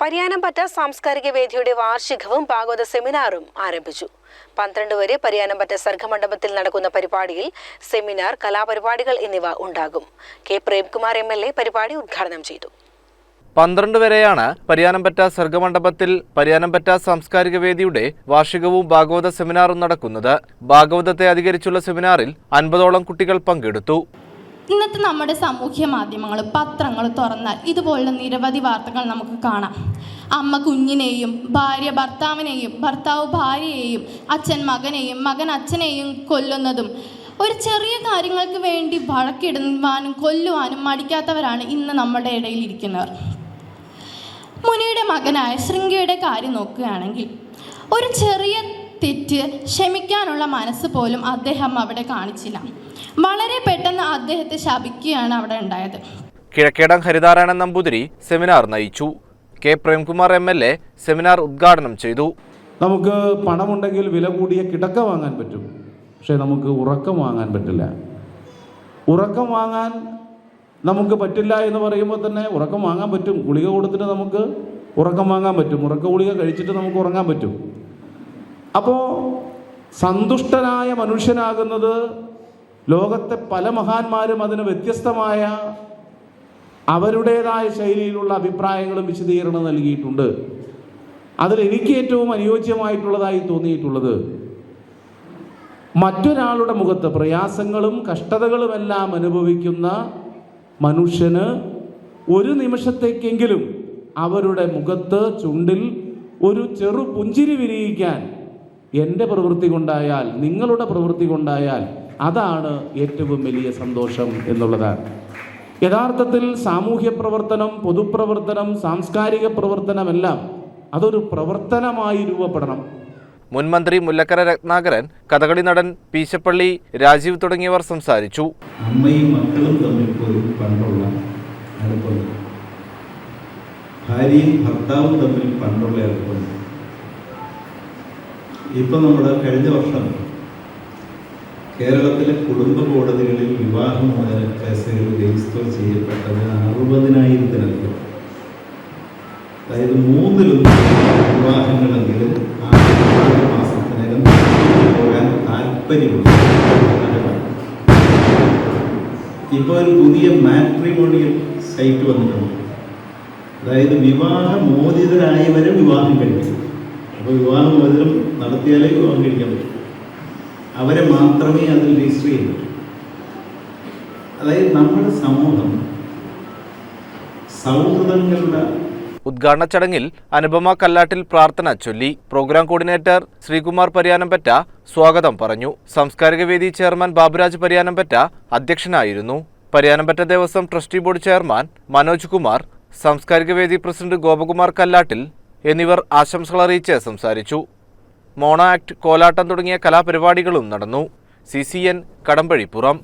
പരിയാനംപറ്റ സാംസ്കാരിക വേദിയുടെ വാർഷികവും ഭാഗവത സെമിനാറും ആരംഭിച്ചു. പന്ത്രണ്ട് വരെ പരിയാനംപറ്റ സർഗമണ്ഡപത്തിൽ നടക്കുന്ന പരിപാടിയിൽ സെമിനാർ കലാപരിപാടികൾ എന്നിവ ഉണ്ടാകും. K. Premkumar M. L. A പരിപാടി ഉദ്ഘാടനം ചെയ്തു. പന്ത്രണ്ട് വരെയാണ് പരിയാനംപറ്റ സർഗമണ്ഡപത്തിൽ പരിയാനംപറ്റ സാംസ്കാരിക വേദിയുടെ വാർഷികവും ഭാഗവത സെമിനാറും നടക്കുന്നത്. ഭാഗവതത്തെ അധികരിച്ചുള്ള സെമിനാറിൽ അൻപതോളം കുട്ടികൾ പങ്കെടുത്തു. ഇന്നത്തെ നമ്മുടെ സാമൂഹ്യ മാധ്യമങ്ങൾ പത്രങ്ങൾ തുറന്നാൽ ഇതുപോലുള്ള നിരവധി വാർത്തകൾ നമുക്ക് കാണാം. അമ്മ കുഞ്ഞിനെയും ഭാര്യ ഭർത്താവിനെയും ഭർത്താവ് ഭാര്യയെയും അച്ഛൻ മകനെയും മകൻ അച്ഛനെയും കൊല്ലുന്നതും ഒരു ചെറിയ കാര്യങ്ങൾക്ക് വേണ്ടി വഴക്കിടുവാനും കൊല്ലുവാനും മടിക്കാത്തവരാണ് ഇന്ന് നമ്മുടെ ഇടയിൽ ഇരിക്കുന്നവർ. മുനിയുടെ മകനായ ശൃംഗയുടെ കാര്യം നോക്കുകയാണെങ്കിൽ ഒരു ചെറിയ തെറ്റ് ക്ഷമിക്കാനുള്ള മനസ്സ് പോലും അദ്ദേഹം അവിടെ കാണിച്ചില്ല. വളരെ പെട്ടെന്ന് അദ്ദേഹത്തെ ശപിക്കുകയാണ് അവിടെ ഉണ്ടായത്. കിഴക്കേടം ഹരിതാരായണൻ നമ്പൂതിരി സെമിനാർ നയിച്ചു. K Premkumar M L A seminar ഉദ്ഘാടനം ചെയ്തു. നമുക്ക് പണമുണ്ടെങ്കിൽ വില കൂടിയ കിടക്ക വാങ്ങാൻ പറ്റും. പക്ഷേ നമുക്ക് ഉറക്കം വാങ്ങാൻ പറ്റില്ല. ഉറക്കം വാങ്ങാൻ നമുക്ക് പറ്റില്ല എന്ന് പറയുമ്പോൾ തന്നെ ഉറക്കം വാങ്ങാൻ പറ്റും. ഗുളിക കൊടുത്തിട്ട് നമുക്ക് ഉറക്കം വാങ്ങാൻ പറ്റും. ഉറക്ക ഗുളിക കഴിച്ചിട്ട് നമുക്ക് ഉറങ്ങാൻ പറ്റും. അപ്പോൾ സന്തുഷ്ടനായ മനുഷ്യനാകുന്നത് ലോകത്തെ പല മഹാന്മാരും അതിന് വ്യത്യസ്തമായ അവരുടേതായ ശൈലിയിലുള്ള അഭിപ്രായങ്ങളും വിശദീകരണം നൽകിയിട്ടുണ്ട്. അതിൽ എനിക്ക് ഏറ്റവും അനുയോജ്യമായിട്ടുള്ളതായി തോന്നിയിട്ടുള്ളത് മറ്റൊരാളുടെ മുഖത്ത് പ്രയാസങ്ങളും കഷ്ടതകളുമെല്ലാം അനുഭവിക്കുന്ന മനുഷ്യന് ഒരു നിമിഷത്തേക്കെങ്കിലും അവരുടെ മുഖത്ത് ചുണ്ടിൽ ഒരു ചെറു പുഞ്ചിരി വിരിയിക്കാൻ എന്റെ പ്രവൃത്തി കൊണ്ടായാൽ നിങ്ങളുടെ പ്രവൃത്തി കൊണ്ടായാൽ അതാണ് ഏറ്റവും വലിയ സന്തോഷം എന്നുള്ളതാണ്. യഥാർത്ഥത്തിൽ സാമൂഹ്യ പ്രവർത്തനം പൊതുപ്രവർത്തനം സാംസ്കാരിക പ്രവർത്തനമെല്ലാം അതൊരു പ്രവർത്തനമായി രൂപപ്പെടണം. മുൻമന്ത്രി മുല്ലക്കര രത്നാകരൻ കഥകളി നടൻ പീശപ്പള്ളി രാജീവ് തുടങ്ങിയവർ സംസാരിച്ചു. അമ്മയും മക്കളും തമ്മിൽ പോലും പണ്ടുള്ള അടുപ്പം ഭാര്യയും ഭർത്താവും തമ്മിൽ പണ്ടുള്ള അടുപ്പം ഇപ്പം നമ്മുടെ കഴിഞ്ഞ വർഷം കേരളത്തിലെ കുടുംബ കോടതികളിൽ വിവാഹമോചന കേസുകൾ രജിസ്റ്റർ ചെയ്യപ്പെട്ടത് അറുപതിനായിരത്തിലധികം. അതായത് മൂന്നിലും വിവാഹങ്ങളെങ്കിലും മാസത്തിനകം പോകാൻ താല്പര്യമുണ്ട്. ഇപ്പോൾ ഒരു പുതിയ മാട്രിമോണിയൽ സൈറ്റ് വന്നിട്ടുണ്ട്. അതായത് വിവാഹമോചിതരായവരെ വിവാഹം കഴിക്കും അപ്പോൾ വിവാഹമോചനം നടത്തിയാലേ വിവാഹം കഴിക്കാൻ പറ്റും. അവരെ മാത്രമേ അതിൽ രജിസ്റ്റർ ചെയ്യാൻ അതായത് നമ്മുടെ സമൂഹം സൗഹൃദങ്ങളുടെ ഉദ്ഘാടന ചടങ്ങിൽ അനുപമ കല്ലാട്ടിൽ പ്രാർത്ഥന ചൊല്ലി പ്രോഗ്രാം കോർഡിനേറ്റർ ശ്രീകുമാർ പരിയാനംപറ്റ സ്വാഗതം പറഞ്ഞു. സാംസ്കാരിക വേദി ചെയർമാൻ ബാബുരാജ് പരിയാനംപറ്റ അധ്യക്ഷനായിരുന്നു. Pariyanampatta Devaswom trustee board chairman Manoj Kumar സാംസ്കാരിക വേദി പ്രസിഡന്റ് ഗോപകുമാർ കല്ലാട്ടിൽ എന്നിവർ ആശംസകൾ അറിയിച്ച് സംസാരിച്ചു. മോണോ ആക്ട് കോലാട്ടം തുടങ്ങിയ കലാപരിപാടികളും നടന്നു. C C N Kadampazhipuram.